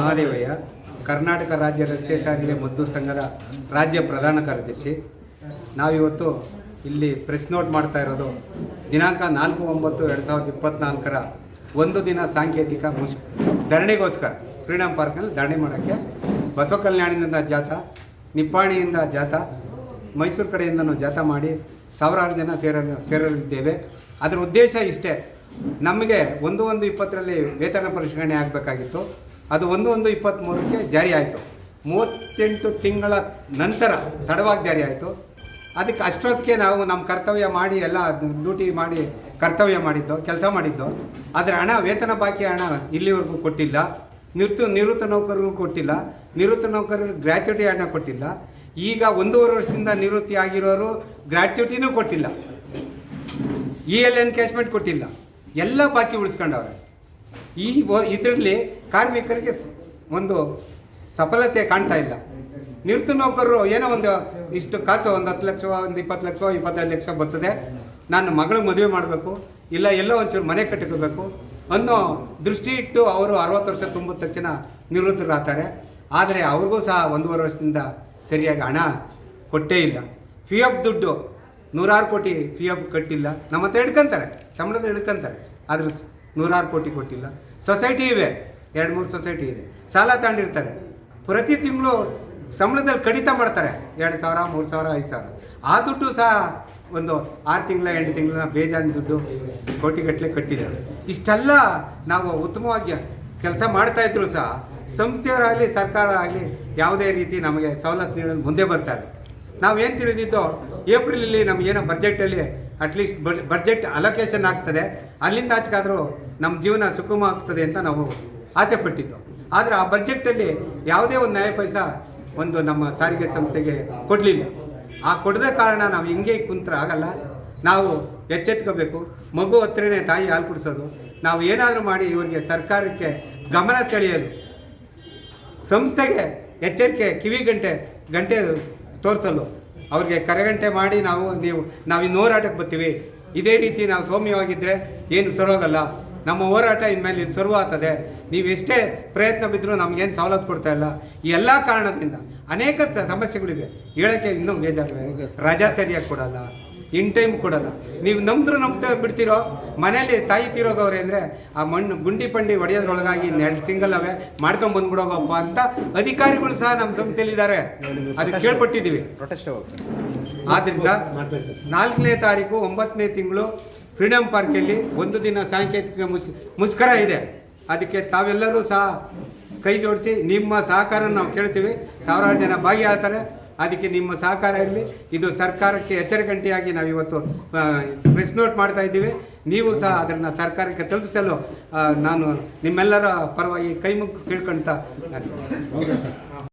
ಮಹಾದೇವಯ್ಯ, ಕರ್ನಾಟಕ ರಾಜ್ಯ ರಸ್ತೆ ಸಾರಿಗೆ ಮದ್ದೂರು ಸಂಘದ ರಾಜ್ಯ ಪ್ರಧಾನ ಕಾರ್ಯದರ್ಶಿ. ನಾವಿವತ್ತು ಇಲ್ಲಿ ಪ್ರೆಸ್ ನೋಟ್ ಮಾಡ್ತಾ ಇರೋದು, ದಿನಾಂಕ ನಾಲ್ಕು ಒಂಬತ್ತು ಎರಡು ಸಾವಿರದ ಇಪ್ಪತ್ತ್ನಾಲ್ಕರ ಒಂದು ದಿನ ಸಾಂಕೇತಿಕ ಧರಣಿಗೋಸ್ಕರ ಫ್ರೀಡಮ್ ಪಾರ್ಕ್ನಲ್ಲಿ ಧರಣಿ ಮಾಡೋಕ್ಕೆ ಬಸವ ಕಲ್ಯಾಣದಿಂದ ಜಾಥಾ, ನಿಪ್ಪಾಣಿಯಿಂದ ಜಾಥಾ, ಮೈಸೂರು ಕಡೆಯಿಂದನೂ ಜಾಥಾ ಮಾಡಿ ಸಾವಿರಾರು ಜನ ಸೇರ ಸೇರಲಿದ್ದೇವೆ. ಅದರ ಉದ್ದೇಶ ಇಷ್ಟೇ, ನಮಗೆ ಒಂದು ಒಂದು ಇಪ್ಪತ್ತರಲ್ಲಿ ವೇತನ ಪರಿಷ್ಕರಣೆ ಆಗಬೇಕಾಗಿತ್ತು. ಅದು ಒಂದು ಒಂದು ಇಪ್ಪತ್ತ್ಮೂರಕ್ಕೆ ಜಾರಿ ಆಯಿತು. ಮೂವತ್ತೆಂಟು ತಿಂಗಳ ನಂತರ ತಡವಾಗಿ ಜಾರಿ ಆಯಿತು. ಅದಕ್ಕೆ ಅಷ್ಟೊತ್ತಿಗೆ ನಾವು ನಮ್ಮ ಕರ್ತವ್ಯ ಮಾಡಿ, ಎಲ್ಲ ಡ್ಯೂಟಿ ಮಾಡಿ ಕರ್ತವ್ಯ ಮಾಡಿದ್ದು, ಕೆಲಸ ಮಾಡಿದ್ದು, ಆದರೆ ಹಣ, ವೇತನ ಬಾಕಿ ಹಣ ಇಲ್ಲಿವರೆಗೂ ಕೊಟ್ಟಿಲ್ಲ. ನಿವೃತ್ತ ನಿವೃತ್ತ ನೌಕರರಿಗೂ ಕೊಟ್ಟಿಲ್ಲ. ನಿವೃತ್ತ ನೌಕರರಿಗೆ ಗ್ರ್ಯಾಚ್ಯುಟಿ ಹಣ ಕೊಟ್ಟಿಲ್ಲ. ಈಗ ಒಂದೂವರೆ ವರ್ಷದಿಂದ ನಿವೃತ್ತಿ ಆಗಿರೋರು ಗ್ರ್ಯಾಚ್ಯುಟಿನೂ ಕೊಟ್ಟಿಲ್ಲ. ಇ ಎಲ್ ಎನ್ಕೇಜ್ಮೆಂಟ್ ಕೊಟ್ಟಿಲ್ಲ. ಎಲ್ಲ ಬಾಕಿ ಉಳಿಸ್ಕೊಂಡವ್ರೆ. ಈ ಇದರಲ್ಲಿ ಕಾರ್ಮಿಕರಿಗೆ ಒಂದು ಸಫಲತೆ ಕಾಣ್ತಾ ಇಲ್ಲ. ನಿವೃತ್ತ ನೌಕರರು ಏನೋ ಒಂದು ಇಷ್ಟು ಕಾಸು ಒಂದು ಹತ್ತು ಲಕ್ಷ, ಒಂದು ಇಪ್ಪತ್ತು ಲಕ್ಷ, ಇಪ್ಪತ್ತೈದು ಲಕ್ಷ ಬರ್ತದೆ. ನಾನು ಮಗಳು ಮದುವೆ ಮಾಡಬೇಕು, ಇಲ್ಲ ಎಲ್ಲೋ ಒಂಚೂರು ಮನೆ ಕಟ್ಟಿಕೋಬೇಕು ಅನ್ನೋ ದೃಷ್ಟಿ ಇಟ್ಟು ಅವರು ಅರವತ್ತು ವರ್ಷ ತುಂಬಿದ ತಕ್ಷಣ ನಿವೃತ್ತರಾಗ್ತಾರೆ. ಆದರೆ ಅವ್ರಿಗೂ ಸಹ ಒಂದೂವರೆ ವರ್ಷದಿಂದ ಸರಿಯಾಗಿ ಹಣ ಕೊಟ್ಟೇ ಇಲ್ಲ. ಫಿ ಎಫ್ ದುಡ್ಡು ನೂರಾರು ಕೋಟಿ ಫಿ ಎಫ್ ಕಟ್ಟಿಲ್ಲ. ನಮ್ಮ ಹತ್ರ ಹಿಡ್ಕೊಂತಾರೆ, ಸಂಬಳದ ಹಿಡ್ಕೊಂತಾರೆ. ಆದ್ರೆ ನೂರಾರು ಕೋಟಿ ಕೊಟ್ಟಿಲ್ಲ. ಸೊಸೈಟಿ ಇವೆ. ಎರಡು ಮೂರು ಸೊಸೈಟಿ ಇದೆ. ಸಾಲ ತಗೊಂಡಿರ್ತಾರೆ. ಪ್ರತಿ ತಿಂಗಳು ಸಂಬಳದಲ್ಲಿ ಕಡಿತ ಮಾಡ್ತಾರೆ. ಎರಡು ಸಾವಿರ, ಮೂರು ಸಾವಿರ, ಐದು ಸಾವಿರ. ಆ ದುಡ್ಡು ಸಹ ಒಂದು ಆರು ತಿಂಗಳ, ಎಂಟು ತಿಂಗಳ ಬೇಜಾನ್ ದುಡ್ಡು ಕೋಟಿಗಟ್ಟಲೆ ಕಟ್ಟಿಲ್ಲ. ಇಷ್ಟೆಲ್ಲ ನಾವು ಉತ್ತಮವಾಗಿ ಕೆಲಸ ಮಾಡ್ತಾ ಇದ್ರು ಸಹ ಸಂಸ್ಥೆಯವರಾಗಲಿ ಸರ್ಕಾರ ಆಗಲಿ ಯಾವುದೇ ರೀತಿ ನಮಗೆ ಸವಲತ್ತು ನೀಡಲು ಮುಂದೆ ಬರ್ತಾರೆ ನಾವೇನು ತಿಳಿದಿದ್ದೋ ಏಪ್ರಿಲಲ್ಲಿ ನಮಗೇನೋ ಬಜೆಟಲ್ಲಿ ಅಟ್ಲೀಸ್ಟ್ ಬಜೆಟ್ ಅಲೋಕೇಶನ್ ಆಗ್ತದೆ. ಅಲ್ಲಿಂದ ಆಚೆಗಾದರೂ ನಮ್ಮ ಜೀವನ ಸುಗಮ ಆಗ್ತದೆ ಅಂತ ನಾವು ಆಸೆ ಪಟ್ಟಿದ್ದು. ಆದರೆ ಆ ಬಜೆಟಲ್ಲಿ ಯಾವುದೇ ಒಂದು ನ್ಯಾಯ ಪೈಸ ಒಂದು ನಮ್ಮ ಸಾರಿಗೆ ಸಂಸ್ಥೆಗೆ ಕೊಡಲಿಲ್ಲ. ಆ ಕೊಡದ ಕಾರಣ ನಾವು ಹಿಂಗೆ ಕುಂತ್ರೆ ಆಗಲ್ಲ. ನಾವು ಎಚ್ಚೆತ್ಕೋಬೇಕು. ಮಗು ಹತ್ರನೇ ತಾಯಿ ಹಾಲು ಕುಡಿಸೋದು. ನಾವು ಏನಾದರೂ ಮಾಡಿ ಇವರಿಗೆ ಸರ್ಕಾರಕ್ಕೆ ಗಮನ ಸೆಳೆಯೋದು ಸಂಸ್ಥೆಗೆ ಎಚ್ಚರಿಕೆ ಕಿವಿ ಗಂಟೆ ಗಂಟೆ ತೋರಿಸಲು. ಅವ್ರಿಗೆ ಕರೆಗಂಟೆ ಮಾಡಿ ನಾವು ನೀವು ನಾವು ಇನ್ನು ಹೋರಾಟಕ್ಕೆ ಬರ್ತೀವಿ. ಇದೇ ರೀತಿ ನಾವು ಸೌಮ್ಯವಾಗಿದ್ದರೆ ಏನು ಸರೋಗಲ್ಲ. ನಮ್ಮ ಹೋರಾಟ ಇನ್ಮೇಲೆ ಇದು ಶುರುವಾಗ್ತದೆ ನೀವೆಷ್ಟೇ ನೀವು ಎಷ್ಟೇ ಪ್ರಯತ್ನ ಬಿದ್ದರೂ ನಮಗೇನು ಸವಲತ್ತು ಕೊಡ್ತಾ ಇಲ್ಲ. ಈ ಎಲ್ಲ ಕಾರಣದಿಂದ ಅನೇಕ ಸಮಸ್ಯೆಗಳಿವೆ. ಹೇಳೋಕ್ಕೆ ಇನ್ನೂ ಬೇಜಾರು ರಜಾ ಸರಿಯಾಗಿ ಕೊಡಲ್ಲ. ಇನ್ ಟೈಮ್ ಕೊಡಲ್ಲ. ನೀವು ನಂಬ್ರು ನಂಬ್ತಾ ಬಿಡ್ತಿರೋ? ಮನೇಲಿ ತಾಯಿ ತೀರೋಗವ್ರೆ ಅಂದರೆ ಆ ಮಣ್ಣು ಗುಂಡಿ ಪಂಡಿ ಹೊಡೆಯೋದ್ರೊಳಗಾಗಿ ಎರಡು ಸಿಂಗಲ್ ಅವೇ ಮಾಡ್ಕೊಂಡು ಬಂದ್ಬಿಡೋಗಪ್ಪ ಅಂತ ಅಧಿಕಾರಿಗಳು ಸಹ ನಮ್ಮ ಸಂಸ್ಥೆಯಲ್ಲಿದ್ದಾರೆ. ಅದಕ್ಕೆ ಕೇಳ್ಪಟ್ಟಿದ್ದೀವಿ. ಆದ್ದರಿಂದ ನಾಲ್ಕನೇ ತಾರೀಕು, ಒಂಬತ್ತನೇ ತಿಂಗಳು ಫ್ರೀಡಮ್ ಪಾರ್ಕಲ್ಲಿ ಒಂದು ದಿನ ಸಾಂಕೇತಿಕ ಮುಷ್ಕರ ಇದೆ. ಅದಕ್ಕೆ ತಾವೆಲ್ಲರೂ ಸಹ ಕೈ ಜೋಡಿಸಿ ನಿಮ್ಮ ಸಹಕಾರ ನಾವು ಕೇಳ್ತೀವಿ. ಸಾವಿರಾರು ಜನ ಭಾಗಿಯಾಗ್ತಾರೆ. ಅದಕ್ಕೆ ನಿಮ್ಮ ಸಹಕಾರ ಇರಲಿ. ಇದು ಸರ್ಕಾರಕ್ಕೆ ಎಚ್ಚರಗಂಟೆಯಾಗಿ ನಾವು ಇವತ್ತು ಪ್ರೆಸ್ ನೋಟ್ ಮಾಡ್ತಾ ಇದ್ದೀವಿ. ನೀವು ಸಹ ಅದನ್ನು ಸರ್ಕಾರಕ್ಕೆ ತಲುಪಿಸಲು ನಾನು ನಿಮ್ಮೆಲ್ಲರ ಪರವಾಗಿ ಕೈ ಮುಗ್ಗು ಕೇಳ್ಕೊಳ್ತಾ